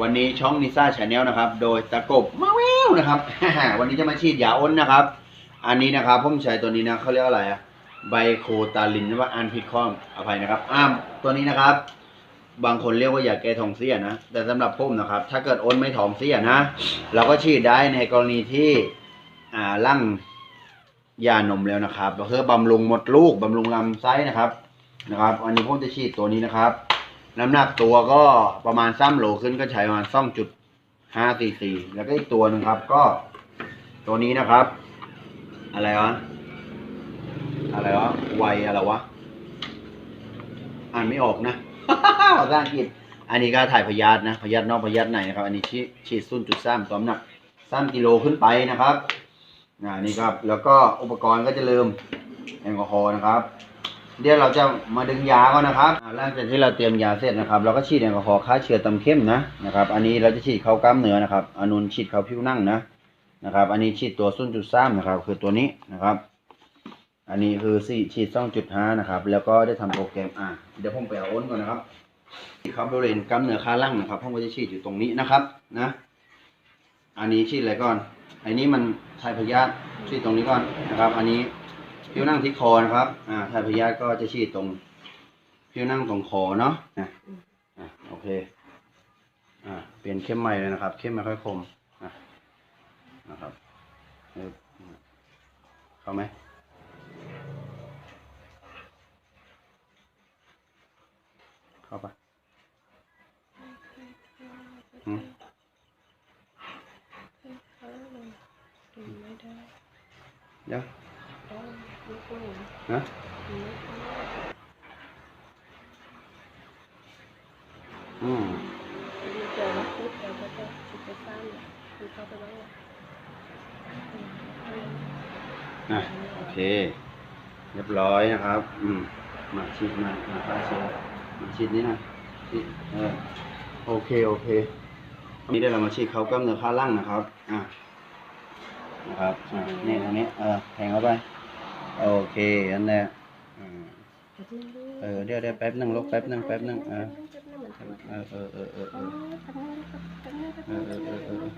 วันนี้ช่องนิซ่าชาแนลนะครับ โดยตะกบมาแววนะครับ วันนี้จะมาฉีดยาอ้นนะครับ อันนี้นะครับผมใช้ตัวนี้นะเขาเรียกว่าอะไรอะไบโคตาลินหรือว่าอันผิดข้ออภัยนะครับ อ้ามตัวนี้นะครับ บางคนเรียกว่ายาแก้ท้องเสียนะ แต่สำหรับผมนะครับ ถ้าเกิดอ้นไม่ท้องเสียนะ เราก็ฉีดได้ในกรณีที่อ่าลั่งยานมแล้วนะครับเพื่อบำรุงมดลูกบำรุงลำไส้นะครับนะครับ อันนี้ผมจะฉีดตัวนี้นะครับ น้ำหนักตัวก็ประมาณซ้ำโลขึ้นก็ใช้ประมาณสองจุดห้าสี่สี่แล้วก็อีกตัวหนึงครับ ก็ ตัวนี้นะครับ อะไรวะอะไรวะไวอะไรวะอ่านไม่ออกนะภาษาอังกฤษอันนี้ก็ถ่ายพยาธินะพยาธินอกพยาธิในนะครับ อันนี้ฉีดฉีดศูนจุดสามตัวน้ำหนักสามกิโลขึ้นไปนะครับอ่านี่ครับ แล้วก็อุปกรณ์ก็จะลืมแอลกอฮอล์นะครับ เดี๋ยวเราจะมาดึงยาก่อนนะครับหลังจากที่เราเตรียมยาเสร็จนะครับ เราก็ฉีดแอลกอฮอล์ฆ่าเชื้อตำเข้มนะนะครับ อันนี้เราจะฉีดเข้ากล้ามเนื้อนะครับอันนุนฉีดเข้าผิวหนังนะนะครับ อันนี้ฉีดตัวศูนจุดสามนะครับ คือตัวนี้นะครับ อันนี้คือสี่ฉีดสองจุดห้านะครับ แล้วก็ได้ทำโปรแกรมอะเดี๋ยวผมไปเอาอ้นก่อนนะครับครับบริเวณกล้ามเนื้อขาล่างนะครับผมก็จะฉีดอยู่ตรงนี้นะครับนะ อันนี้ฉีดอะไรก่อนอันนี้มันทายพยาธิฉีดตรงนี้ก่อนนะครับ อันนี้ ผิวหนังที่คอนะครับ อ่าทายพยาธิก็จะฉีดตรงผิวหนังตรงคอเนาะนะอะโอเค อ่า เปลี่ยนเข้มใหม่เลยนะครับ เข้มไม่ค่อยคมอะนะครับ เข้าไหมเข้าไปอืมเดี๋ยว นะอืมนะโอเค เรียบร้อยนะครับ อืม มาชิดมามาฆ่าเชื้อมาชิดนี้นะชิดเออโอเค โอเคนี่ได้เรามาฉีดเขากล้ามเนื้อขาล่างนะครับ อะนะครับ อะนี่ตรงนี้ เออแทงเข้าไป โอเคอันแรกอืมเออเดี๋ยวเดี๋ยวแป๊บหนึ่งลูกแป๊บหนึ่งแป๊บหนึ่งเออเออเออเออเออเออเออเออเออเออ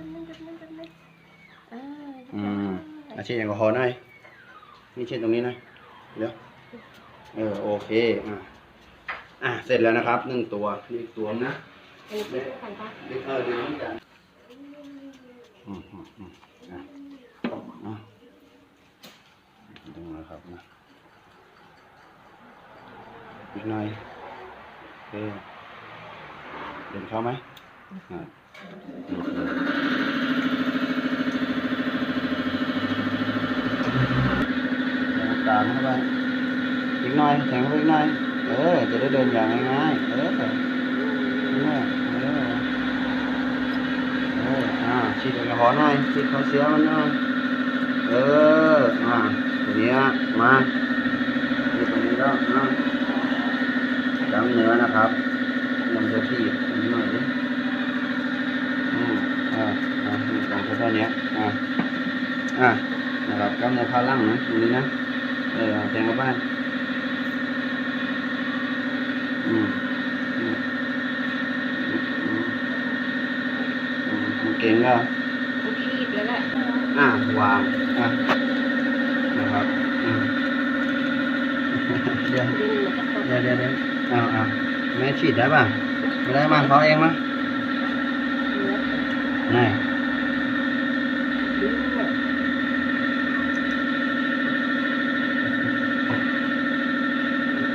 อืมอาชีพแอลกอฮอล์หน่อยนี่เช่นตรงนี้หนะเดี๋ยวเออโอเคอะอะเสร็จแล้วนะครับหนึ่งตัวนี่อีกตัวนะเด็กเออเดี๋ยวนี้กันอืมอืมอืมอะอะดึง นะครับนะอีกหน่อยโอเคเดินเข้าไหมอะหลุดเลยแล้วตามเข้าไปอีกหน่อยแทงเข้าไปอีกหน่อยเออ จะได้เดินอย่างง่ายๆเออเนี่ยเออเอออ่าฉีดแอลกอฮอล์หน่อยฉีดเขาเสียมันหน่อยเออ อ่า เนี้ยมานี่ตัวนี้ก็อ่ากล้ามเนื้อนะครับมันจะฉีดอันนี้หน่อยดิอืมอ่าอ่านี่ตรงแค่ๆเนี้ยอ่าอ่านะครับกล้ามเนื้อขาล่างนะตรงนี้นะเออแทงเข้าไปอืมอืมอืมมันเก่งก็อ่าวางอะ นะครับอืมเดี๋ยวเดี๋ยวเดี๋ยวเดี๋ยวเอาเอาแม่ฉีดได้ป่ะไม่ได้มาเขาเองมั้ยไหน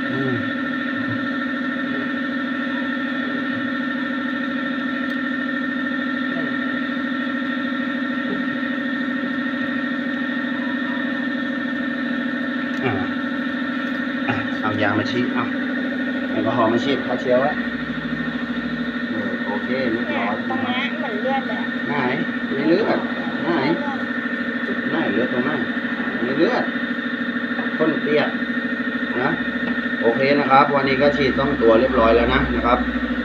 อืมอ่าอะเอา ยามาฉีดเอาแอลกอฮอล์มาฉีดฆ่าเชื้อไว้เออโอเคเรียบร้อยตรงนี้เหมือนเลือดเลยไหนมีเลือดไหนไหนเลือดตรงไหนมีเลือดข้นเตี้ยนะโอเคนะครับ วันนี้ก็ฉีดต้องตัวเรียบร้อยแล้วนะนะครับ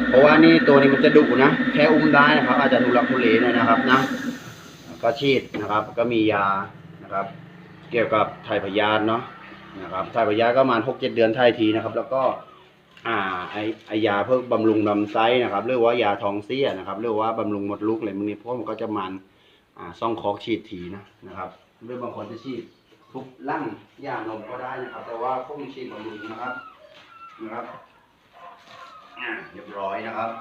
เพราะว่านี่ตัวนี้มันจะดุนะแค่อุ้มได้นะครับ อาจจะทุลักทุเลหน่อยนะครับนะก็ฉีดนะครับ ก็มียานะครับ เกี่ยวกับถ่ายพยาธิเนาะ นะครับถ่ายพยาก็ประมาณหกเจ็ดเดือนถ่ายทีนะครับ แล้วก็อ่าไอไอยาเพื่อบำรุงลำไส้นะครับหรือว่ายาท้องเสียนะครับหรือว่าบำรุงมดลูกอะไรพวกนี้พวกมันก็จะมันอ่าซ่องคอกฉีดทีนะนะครับหรือบางคนจะฉีดทุกลั่งยานมก็ได้นะครับ แต่ว่าพวกนี้ฉีดบำรุงนะครับนะครับอ่าเรียบร้อยนะครับ